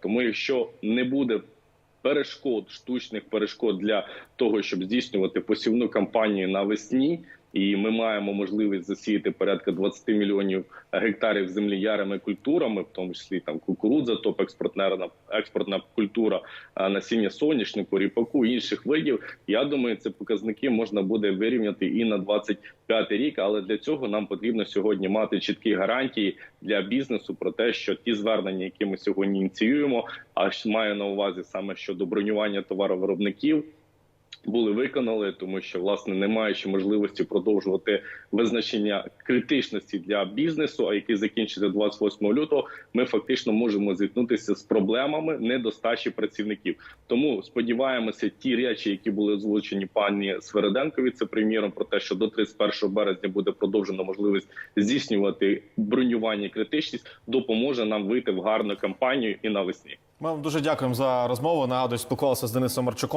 Тому, якщо не буде перешкод, штучних перешкод для того, щоб здійснювати посівну кампанію навесні, і ми маємо можливість засіяти порядка 20 мільйонів гектарів землі ярими культурами, в тому числі там кукурудза, топ експортна експортна культура, насіння соняшнику, ріпаку інших видів. Я думаю, це показники можна буде вирівняти і на 25 рік. Але для цього нам потрібно сьогодні мати чіткі гарантії для бізнесу про те, що ті звернення, які ми сьогодні ініціюємо, а маю на увазі саме щодо бронювання товаровиробників. Були виконали, тому що власне не маючи можливості продовжувати визначення критичності для бізнесу, а який закінчиться 28 лютого, ми фактично можемо зіткнутися з проблемами недостачі працівників. Тому сподіваємося, ті речі, які були озвучені пані Свереденко віце-прем'єром, про те, що до 31 березня буде продовжена можливість здійснювати бронювання і критичність, допоможе нам вийти в гарну кампанію і навесні. Ми вам дуже дякуємо за розмову. Нагадую, спілкувалися з Денисом Марчуком.